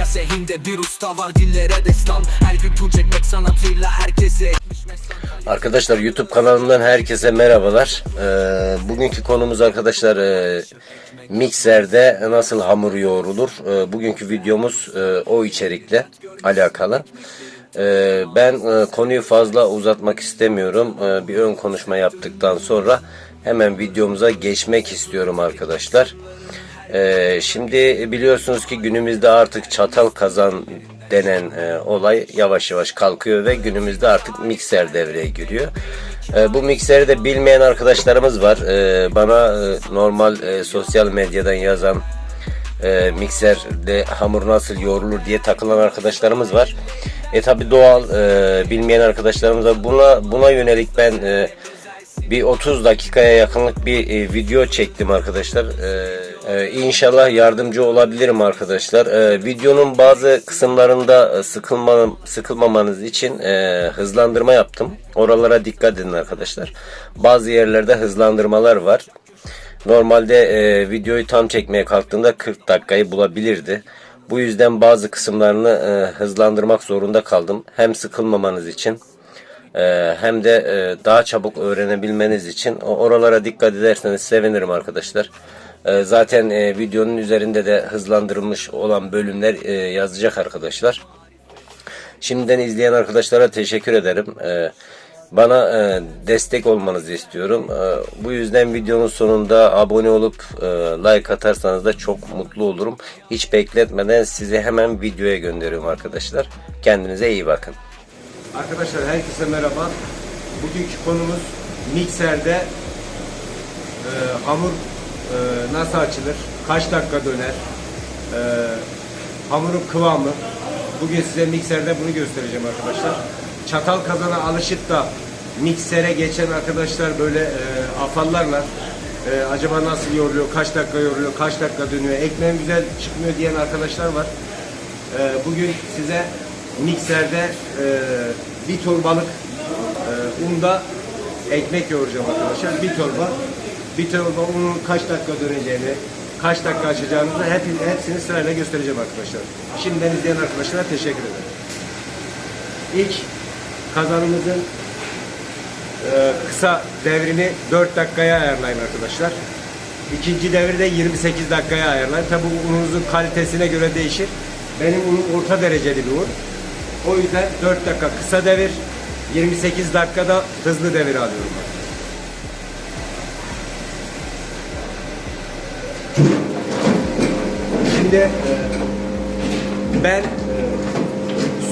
Malatya sehinde bir usta var dillere destan Her gün tur çekmek sanatıyla herkese Arkadaşlar YouTube kanalımdan herkese merhabalar. Ee, bugünkü konumuz arkadaşlar e, mikserde nasıl hamur yoğrulur. Ee, bugünkü videomuz e, o içerikle alakalı. Ee, ben e, konuyu fazla uzatmak istemiyorum. Ee, bir ön konuşma yaptıktan sonra hemen videomuza geçmek istiyorum arkadaşlar. Ee, şimdi biliyorsunuz ki günümüzde artık çatal kazan denen e, olay yavaş yavaş kalkıyor ve günümüzde artık mikser devreye giriyor. E, bu mikseri de bilmeyen arkadaşlarımız var. E, bana e, normal e, sosyal medyadan yazan e, mikserde hamur nasıl yoğrulur diye takılan arkadaşlarımız var. E tabi doğal e, bilmeyen arkadaşlarımız var. Buna buna yönelik ben e, bir 30 dakikaya yakınlık bir e, video çektim arkadaşlar. E, e, inşallah yardımcı olabilirim arkadaşlar. E, videonun bazı kısımlarında e, sıkılma, sıkılmamanız için e, hızlandırma yaptım. Oralara dikkat edin arkadaşlar. Bazı yerlerde hızlandırmalar var. Normalde e, videoyu tam çekmeye kalktığında 40 dakikayı bulabilirdi. Bu yüzden bazı kısımlarını hızlandırmak zorunda kaldım. Hem sıkılmamanız için ee, hem de daha çabuk öğrenebilmeniz için oralara dikkat ederseniz sevinirim arkadaşlar. Ee, zaten e, videonun üzerinde de hızlandırılmış olan bölümler e, yazacak arkadaşlar. Şimdiden izleyen arkadaşlara teşekkür ederim. Ee, bana e, destek olmanızı istiyorum. Ee, bu yüzden videonun sonunda abone olup e, like atarsanız da çok mutlu olurum. Hiç bekletmeden sizi hemen videoya gönderiyorum arkadaşlar. Kendinize iyi bakın. Arkadaşlar herkese merhaba. Bugünkü konumuz mikserde e, hamur e, nasıl açılır, kaç dakika döner, e, hamurun kıvamı. Bugün size mikserde bunu göstereceğim arkadaşlar. Çatal kazana alışıp da miksere geçen arkadaşlar böyle e, afallarlar. E, acaba nasıl yoğruluyor, kaç dakika yoğruluyor, kaç dakika dönüyor, ekmeğim güzel çıkmıyor diyen arkadaşlar var. Ee, bugün size mikserde e, bir torbalık e, unda ekmek yoğuracağım arkadaşlar. Bir torba. Bir torba unun kaç dakika döneceğini, kaç dakika açacağınızı hep, hepsini sırayla göstereceğim arkadaşlar. Şimdiden izleyen arkadaşlara teşekkür ederim. İlk kazanımızın e, kısa devrini 4 dakikaya ayarlayın arkadaşlar. İkinci devirde 28 dakikaya ayarlayın. Tabi ununuzun kalitesine göre değişir. Benim unum orta dereceli bir un. O yüzden 4 dakika kısa devir, 28 dakikada hızlı devir alıyorum. Şimdi e, ben e,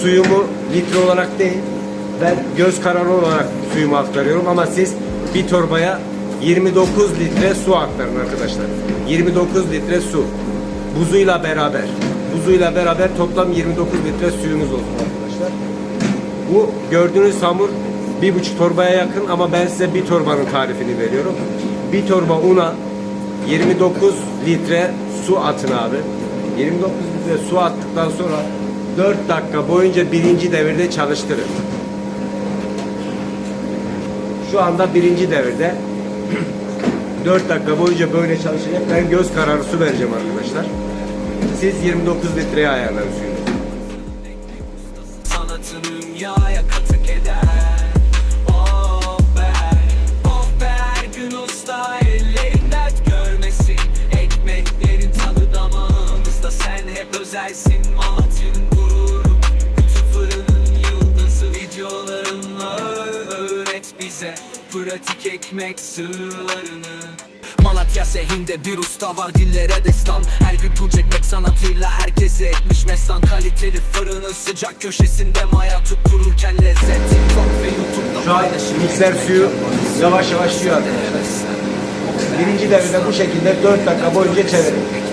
suyumu litre olarak değil, ben göz kararı olarak suyumu aktarıyorum ama siz bir torbaya 29 litre su aktarın arkadaşlar. 29 litre su. Buzuyla beraber. Buzuyla beraber toplam 29 litre suyunuz olsun arkadaşlar. Bu gördüğünüz hamur bir buçuk torbaya yakın ama ben size bir torbanın tarifini veriyorum. Bir torba una 29 litre su atın abi. 29 litre su attıktan sonra 4 dakika boyunca birinci devirde çalıştırın. Şu anda birinci devirde 4 dakika boyunca böyle çalışacak. Ben göz kararı su vereceğim arkadaşlar. Siz 29 litreye ayarlayın suyunu. Pratik ekmek sırlarını Malatya sehinde bir usta var dillere destan Her gün tur çekmek sanatıyla herkese etmiş mestan Kaliteli fırının sıcak köşesinde maya tuttururken lezzet TikTok ve YouTube'da Şu an mikser ekmek suyu yavaş yavaş atıyor. destan. Birinci devirde bu şekilde 4 dakika boyunca çevirin.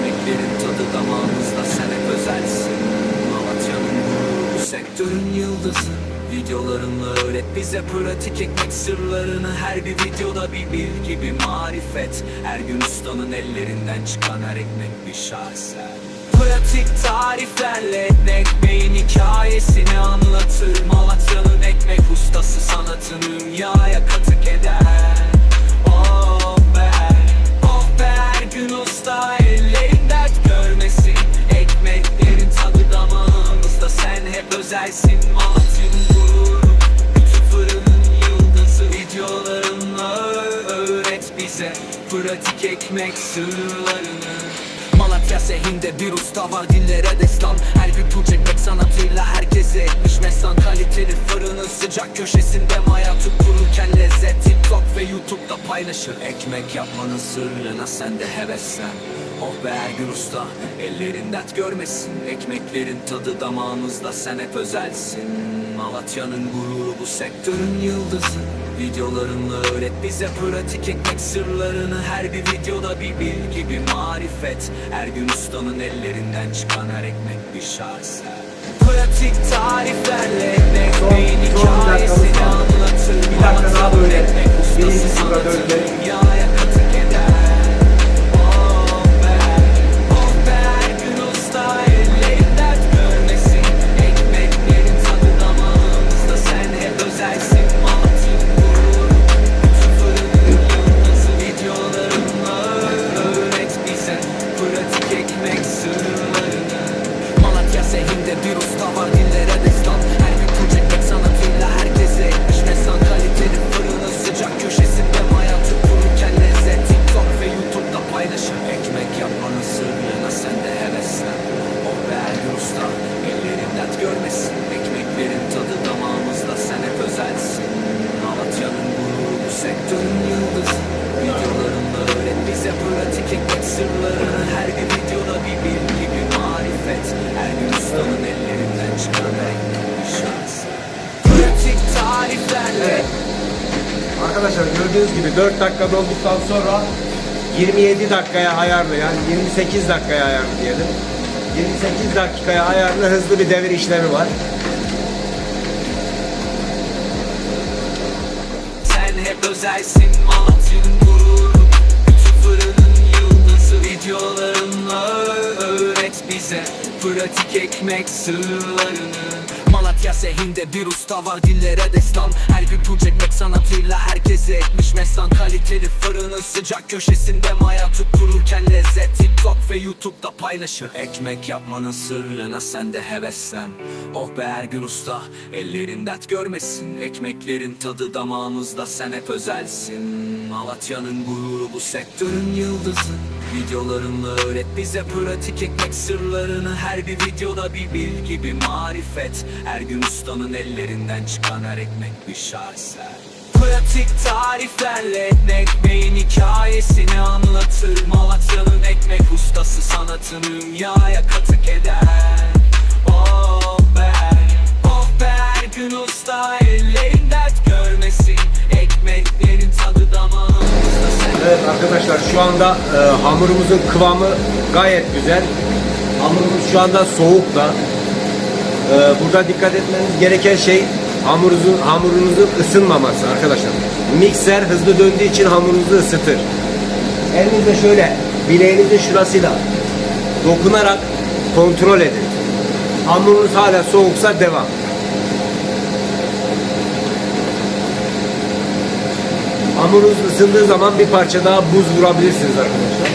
Videolarınla öğret. Bize pratik ekmek sırlarını Her bir videoda bir bilgi bir marifet. Her gün ustanın ellerinden çıkan her ekmek bir şaheser Pratik tariflerle ekmeğin hikayesini anlatır. Malatya'nın ekmek ustası sanatı ekmek sırlarını. Malatya sehinde bir usta var dillere destan. Her gün tur çekmek sanatıyla herkese etmiş mestan. Kaliteli fırının sıcak köşesinde maya tuttururken lezzet. TikTok ve YouTube'da paylaşır. Ekmek yapmanın sırrına sen de heveslen Oh be Ergün Usta Ellerin dert görmesin. Ekmeklerin tadı damağımızda sen hep özelsin. Malatya'nın gururu bu sektörün yıldızı. Videolarınla öğret bize pratik ekmek sırlarını. Her bir videoda bir bilgi bir marifet. Ergün Usta'nın ellerinden çıkan her ekmek bir şaheser Pratik tariflerle ekmek Son- beyin hikayesini anlatır. Bir dakika daha böyle. Ekmek ustası Birinci sıra dakika dolduktan sonra 27 dakikaya ayarlı yani 28 dakikaya ayarlı diyelim. 28 dakikaya ayarlı hızlı bir devir işlemi var. Sen hep özelsin Malatya'nın gururu Bütün fırının yıldızı Videolarınla öğret bize Pratik ekmek sırlarını Malatya sehinde bir usta var dillere destan. Her gün tur çekmek sanatıyla herkese etmiş mestan. Kaliteli fırının sıcak köşesinde maya tuttururken lezzet TikTok ve YouTube'da paylaşır. Ekmek yapmanın sırrına sen de heveslen. Oh be Ergün Usta ellerin dert görmesin. Ekmeklerin tadı damağımızda sen hep özelsin. Malatya'nın gururu bu sektörün yıldızı Videolarınla öğret. Bize pratik ekmek sırlarını Her bir videoda bir bilgi bir marifet. Ergün Usta'nın ellerinden çıkan her ekmek bir şaheser Pratik tariflerle ekmek beyin hikayesini anlatır. Malatya'nın ekmek ustası sanatını dünyaya katık eder. Oh be, oh be Ergün Usta ellerin Evet arkadaşlar şu anda e, hamurumuzun kıvamı gayet güzel. Hamurumuz şu anda soğuk da. E, burada dikkat etmeniz gereken şey hamurunuzun hamurunuzun ısınmaması arkadaşlar. Mikser hızlı döndüğü için hamurunuzu ısıtır. Elinizle şöyle bileğinizin şurasıyla dokunarak kontrol edin. Hamurunuz hala soğuksa devam. Hamurunuz ısındığı zaman bir parça daha buz vurabilirsiniz arkadaşlar.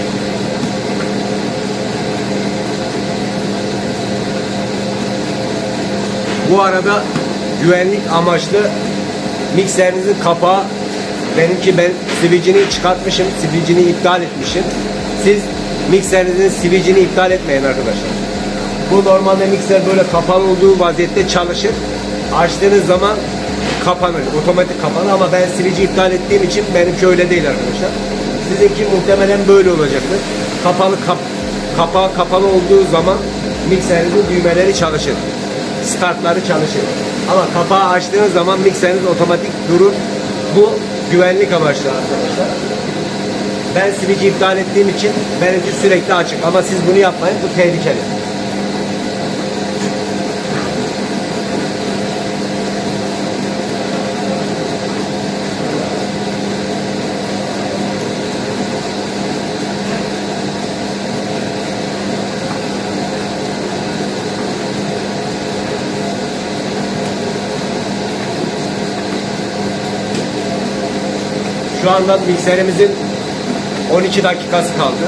Bu arada güvenlik amaçlı mikserinizin kapağı benimki ben sivicini çıkartmışım, sivicini iptal etmişim. Siz mikserinizin sivicini iptal etmeyin arkadaşlar. Bu normalde mikser böyle kapalı olduğu vaziyette çalışır. Açtığınız zaman kapanır, otomatik kapanır ama ben sivici iptal ettiğim için benimki öyle değil arkadaşlar. Sizinki muhtemelen böyle olacaktır. Kapalı kap, kapağı kapalı olduğu zaman mikserinizin düğmeleri çalışır. Startları çalışır. Ama kapağı açtığınız zaman mikseriniz otomatik durur. Bu güvenlik amaçlı arkadaşlar. Ben sivici iptal ettiğim için benimki sürekli açık. Ama siz bunu yapmayın. Bu tehlikeli. Şu anda mikserimizin 12 dakikası kaldı.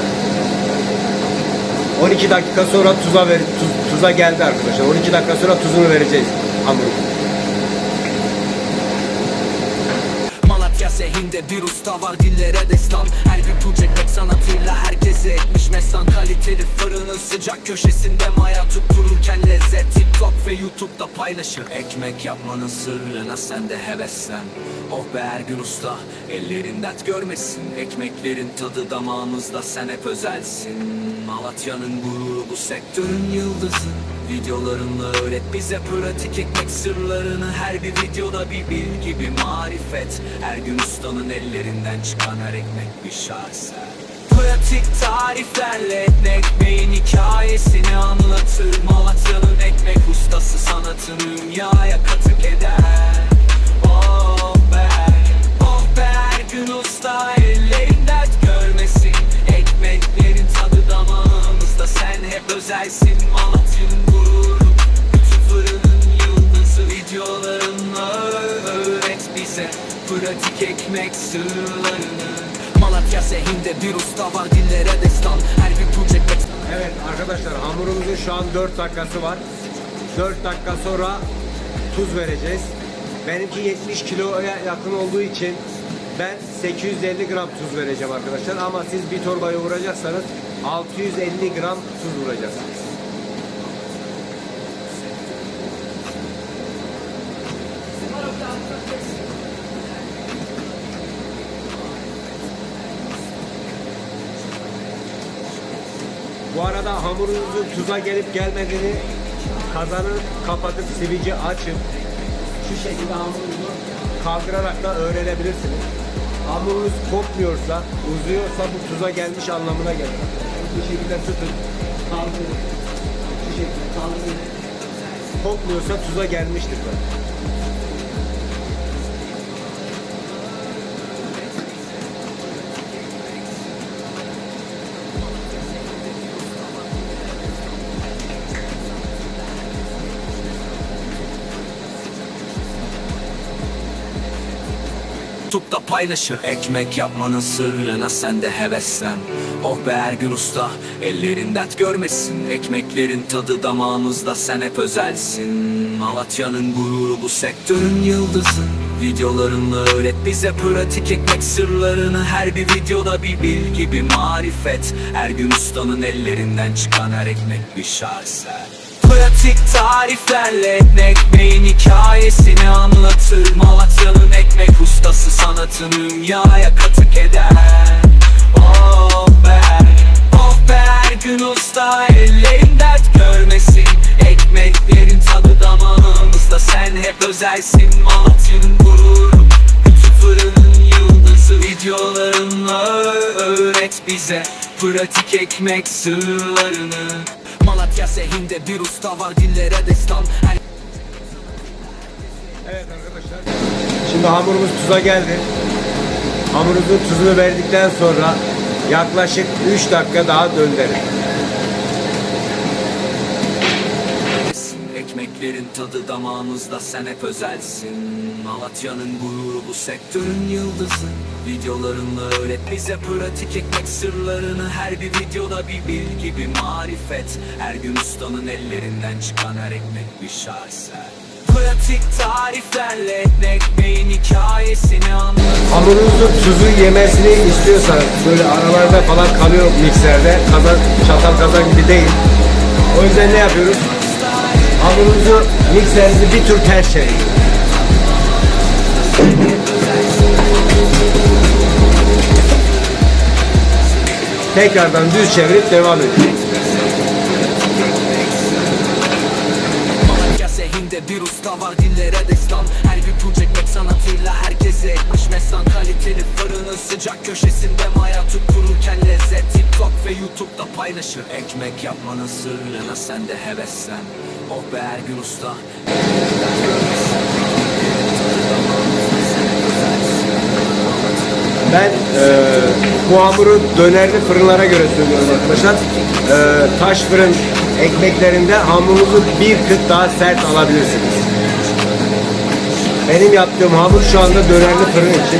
12 dakika sonra tuza ver, tuz- tuza geldi arkadaşlar. 12 dakika sonra tuzunu vereceğiz hamuru. Malatya bir usta var dillere destan Her bir project sanatıyla herkese etmiş mesan Kaliteli fırının sıcak köşesinde maya tuttururken lezzet TikTok ve YouTube'da paylaşır Ekmek yapmanın sırrına sen de heveslen Oh be Ergün Usta ellerin dert görmesin Ekmeklerin tadı damağımızda sen hep özelsin. Malatya'nın gururu bu sektörün yıldızı. Videolarınla öğret bize pratik ekmek sırlarını. Her bir videoda bir bilgi bir marifet. Her gün ustanın ellerinden çıkan her ekmek bir şaheser Pratik tariflerle ekmeğin hikayesini anlatır. Malatya'nın ekmek ustası sanatını dünyaya katık eder be her gün usta ellerin dert görmesin. Ekmeklerin tadı damağımızda. Sen hep özelsin Malatya'nın gururu, bütün fırının yıldızı Videolarınla öğret bize. Pratik ekmek sırlarını. Malatya sehinde bir usta var dillere destan. Her bir project Evet arkadaşlar hamurumuzun şu an 4 dakikası var. 4 dakika sonra tuz vereceğiz. Benimki 70 kiloya yakın olduğu için ben 850 gram tuz vereceğim arkadaşlar. Ama siz bir torbayı vuracaksanız 650 gram tuz vuracaksınız. Bu arada hamurunuzun tuza gelip gelmediğini kazanı kapatıp sivici açın. Şu şekilde hamurunuzu kaldırarak da öğrenebilirsiniz. Hamurunuz kopmuyorsa, uzuyorsa bu tuza gelmiş anlamına gelir. Bu şekilde tutun, kaldırın. Şu şekilde kaldırın. Kopmuyorsa tuza gelmiştir. zaten. Paylaşır. Ekmek yapmanın sırrına sen de heveslen. Oh be Ergün Usta ellerin dert görmesin. Ekmeklerin tadı damağımızda sen hep özelsin. Malatya'nın gururu bu sektörün yıldızı. Videolarınla öğret bize pratik ekmek sırlarını. Her bir videoda bir bilgi bir marifet. Ergün Usta'nın ellerinden çıkan her ekmek bir şaheser Pratik tariflerle ekmeğin hikayesini anlatır. Malatya'nın ekmek ustası sanatını dünyaya katık eder. Oh be, oh be her gün usta ellerin dert görmesin. Ekmeklerin tadı damağımızda sen hep özelsin Malatya'nın gururu, bütün fırının yıldızı. Videolarınla öğret bize pratik ekmek sırlarını Malatya sehinde bir usta var dillere destan Her Evet arkadaşlar. Şimdi hamurumuz tuza geldi. Hamurumuzun tuzunu verdikten sonra yaklaşık 3 dakika daha döndürün. Ekmeklerin tadı damağımızda sen hep özelsin Malatya'nın gururu bu sektörün yıldızı Videolarınla öğret bize pratik ekmek sırlarını Her bir videoda bir bilgi bir marifet Her gün ustanın ellerinden çıkan her ekmek bir şaheser Pratik tariflerle ekmeğin hikayesini anlat Hamurunuzun tuzu yemesini istiyorsanız böyle aralarda falan kalıyor mikserde. Kazan, çatal kazan gibi değil. O yüzden ne yapıyoruz? Hamurunuzu mikserinizi bir tur ters çevirin. Tekrardan düz çevirip devam edin. Bir usta var dillere destan sanatıyla herkese etmiş mesan Kaliteli fırının sıcak köşesinde maya tuttururken lezzet TikTok ve YouTube'da paylaşır Ekmek yapmanın sırrına sen de heveslen Oh be Ergün Usta Ben e, bu hamuru dönerli fırınlara göre söylüyorum arkadaşlar. E, taş fırın ekmeklerinde hamurunuzu bir kıt daha sert alabilirsiniz. Benim yaptığım hamur şu anda dönerli fırın için.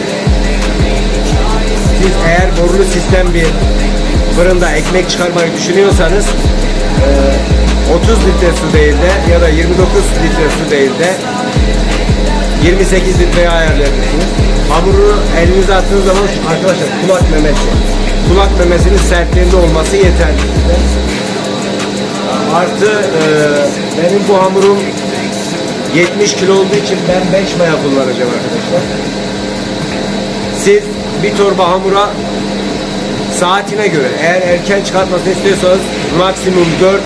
Siz eğer borulu sistem bir fırında ekmek çıkarmayı düşünüyorsanız e, 30 litre su değil de ya da 29 litre su değil de 28 litreye ayarlayabilirsiniz. hamuru elinize attığınız zaman arkadaşlar kulak memesi. Kulak memesinin sertliğinde olması yeterli. Artı e, benim bu hamurum 70 kilo olduğu için ben 5 maya kullanacağım arkadaşlar. Siz bir torba hamura saatine göre eğer erken çıkartmasını istiyorsanız maksimum 4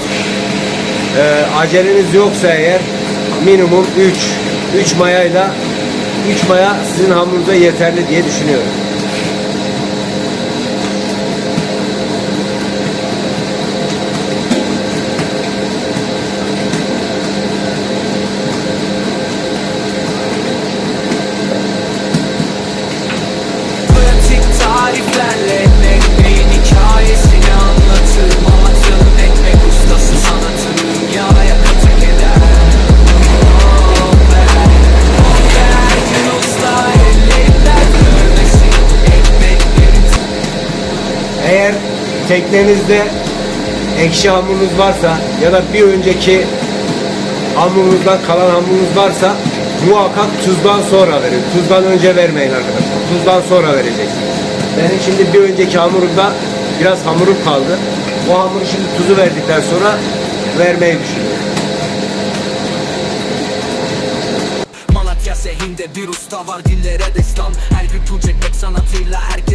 e, aceleniz yoksa eğer minimum 3 3 mayayla 3 maya sizin hamurunuza yeterli diye düşünüyorum. Teknenizde ekşi hamurunuz varsa ya da bir önceki hamurunuzdan kalan hamurunuz varsa muhakkak tuzdan sonra verin. Tuzdan önce vermeyin arkadaşlar. Tuzdan sonra vereceksiniz. Benim şimdi bir önceki hamurumda biraz hamurum kaldı. O hamuru şimdi tuzu verdikten sonra vermeyi düşünüyorum. Malatya sehinde bir usta var dillere destan Her gün tuğ çekmek sanatıyla herkesi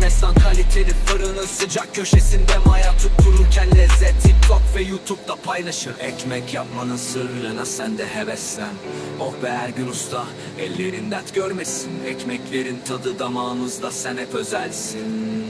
mestan Kaliteli fırının sıcak köşesinde maya tuttururken lezzet TikTok ve YouTube'da paylaşır. Ekmek yapmanın sırrına sen de heveslen Oh be her gün usta ellerin dert görmesin. Ekmeklerin tadı damağımızda sen hep özelsin.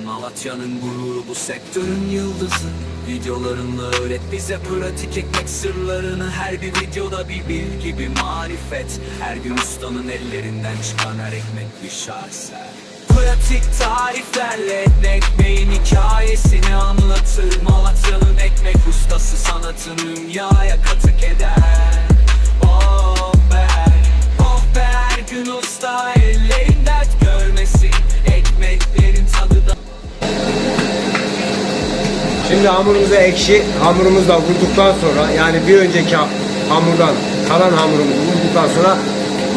Malatya'nın gururu bu sektörün yıldızı. Videolarınla öğret bize pratik ekmek sırlarını. Her bir videoda bir bilgi bir marifet. Her gün ustanın ellerinden çıkan her ekmek bir şaheser Pratik tariflerle ekmeğin hikayesini anlatır. Malatya'nın ekmek ustası sanatını dünyaya katık eder. Oh be, oh be her gün usta ellerin dert görmesin. Ekmeklerin tadı da Şimdi hamurumuza ekşi hamurumuzla vurduktan sonra yani bir önceki ha- hamurdan kalan hamurumuzu vurduktan sonra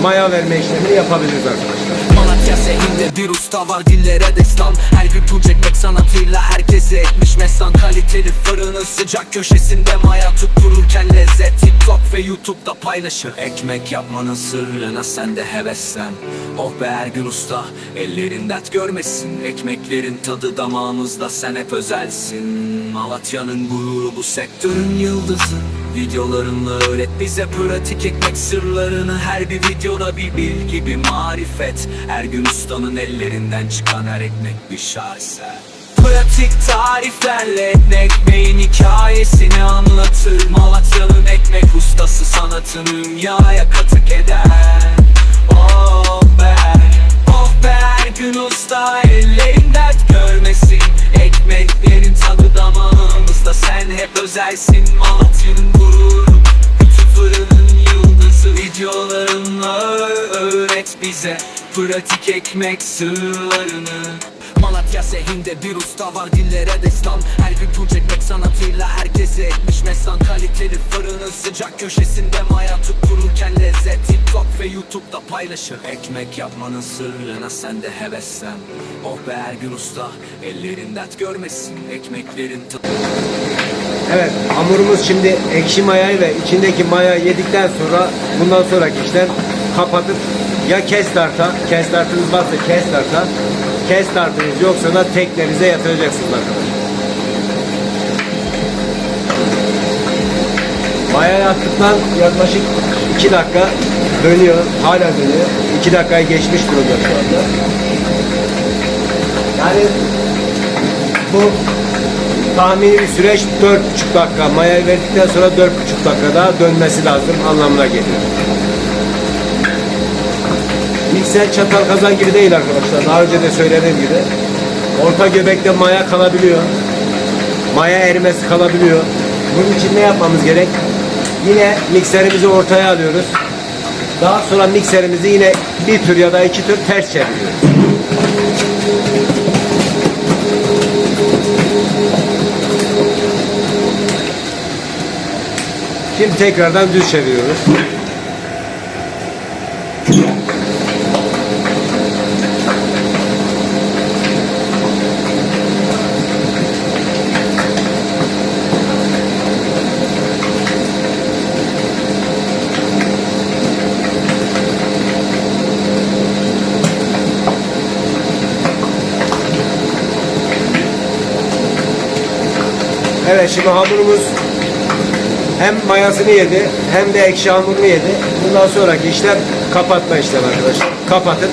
maya verme işlemini yapabiliriz arkadaşlar. Malatya sehinde bir usta var dillere destan. Her gün tuğ çekmek sanatıyla herkese etmiş mestan. Kaliteli fırının sıcak köşesinde maya tuttururken lezzet. TikTok ve YouTube'da paylaşır. Ekmek yapmanın sırrına sen de heveslen. Oh be her gün usta ellerin dert görmesin. Ekmeklerin tadı damağımızda sen hep özelsin. Malatya'nın gururu bu sektörün yıldızı Videolarınla öğret. Bize pratik ekmek sırlarını Her bir videoda bir bilgi bir marifet. Her gün ustanın ellerinden çıkan her ekmek bir şaheser Pratik tariflerle ekmeğin hikayesini anlatır. Malatya'nın ekmek ustası sanatını dünyaya katık eder. Oh be, oh be her gün usta ellerin dert görmesin. Tadı damağımızda sen hep özelsin Malatya'nın gururu, bütün fırının yıldızı. Videolarınla öğret bize pratik ekmek sırlarını. Malatya sehinde bir usta var dillere destan. Her gün tuğ çekmek sanatıyla herkese etmiş mestan. Kaliteli fırının sıcak köşesinde maya tuttururken lezzet ve YouTube'da paylaşır. Ekmek yapmanın sırrına sen de heveslen. Oh be her gün usta ellerin dert görmesin. Ekmeklerin Evet hamurumuz şimdi ekşi mayayı ve içindeki maya yedikten sonra bundan sonraki işlem kapatıp ya kes tarta, kes tartınız varsa kes tarta, yoksa da teknenize yatıracaksınız arkadaşlar. Maya yattıktan yaklaşık 2 dakika dönüyor, hala dönüyor. 2 dakikayı geçmiş durumda şu anda. Yani bu tahmini bir süreç 4,5 dakika. Mayayı verdikten sonra 4,5 dakika daha dönmesi lazım anlamına geliyor. Mikser çatal kazan gibi değil arkadaşlar. Daha önce de söylediğim gibi. Orta göbekte maya kalabiliyor. Maya erimesi kalabiliyor. Bunun için ne yapmamız gerek? Yine mikserimizi ortaya alıyoruz. Daha sonra mikserimizi yine bir tür ya da iki tür ters çeviriyoruz. Şimdi tekrardan düz çeviriyoruz. Evet şimdi hamurumuz hem mayasını yedi hem de ekşi hamurunu yedi. Bundan sonraki işlem kapatma işlemi arkadaşlar. Kapatıp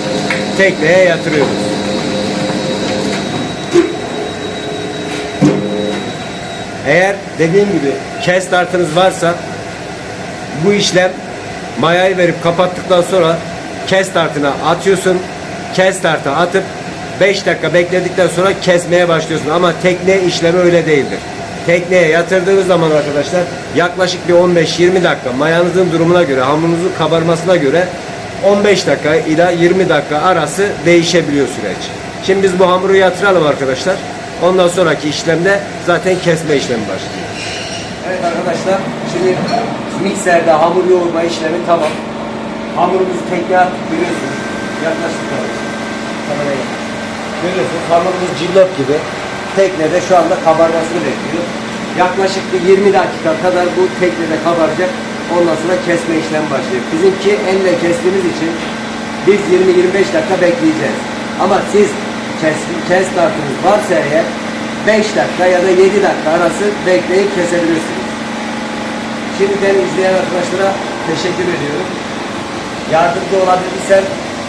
tekneye yatırıyoruz. Eğer dediğim gibi kes tartınız varsa bu işlem mayayı verip kapattıktan sonra kes tartına atıyorsun. Kes tartı atıp 5 dakika bekledikten sonra kesmeye başlıyorsun. Ama tekne işlemi öyle değildir. Tekneye yatırdığınız zaman arkadaşlar yaklaşık bir 15-20 dakika mayanızın durumuna göre hamurunuzun kabarmasına göre 15 dakika ila 20 dakika arası değişebiliyor süreç. Şimdi biz bu hamuru yatıralım arkadaşlar. Ondan sonraki işlemde zaten kesme işlemi başlıyor. Evet arkadaşlar şimdi mikserde hamur yoğurma işlemi tamam. Hamurumuzu tekrar görüyorsunuz. Yaklaştık arkadaşlar. Kameraya. Görüyorsunuz hamurumuz cillop gibi. Teknede şu anda kabarmasını bekliyor. Yaklaşık bir 20 dakika kadar bu teknede kabaracak. Ondan sonra kesme işlemi başlıyor. Bizimki elle kestiğimiz için biz 20-25 dakika bekleyeceğiz. Ama siz kes, kes tartınız varsa eğer 5 dakika ya da 7 dakika arası bekleyip kesebilirsiniz. Şimdiden izleyen arkadaşlara teşekkür ediyorum. Yardımcı olabilirsem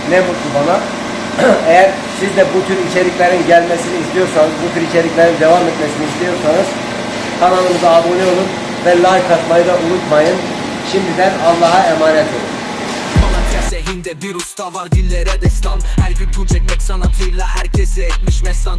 ne mutlu bana. Eğer siz de bu tür içeriklerin gelmesini istiyorsanız, bu tür içeriklerin devam etmesini istiyorsanız kanalımıza abone olun ve like atmayı da unutmayın. Şimdiden Allah'a emanet olun. Malatya sehinde bir usta var dillere destan Her gün çekmek sanatıyla herkesi etmiş mestan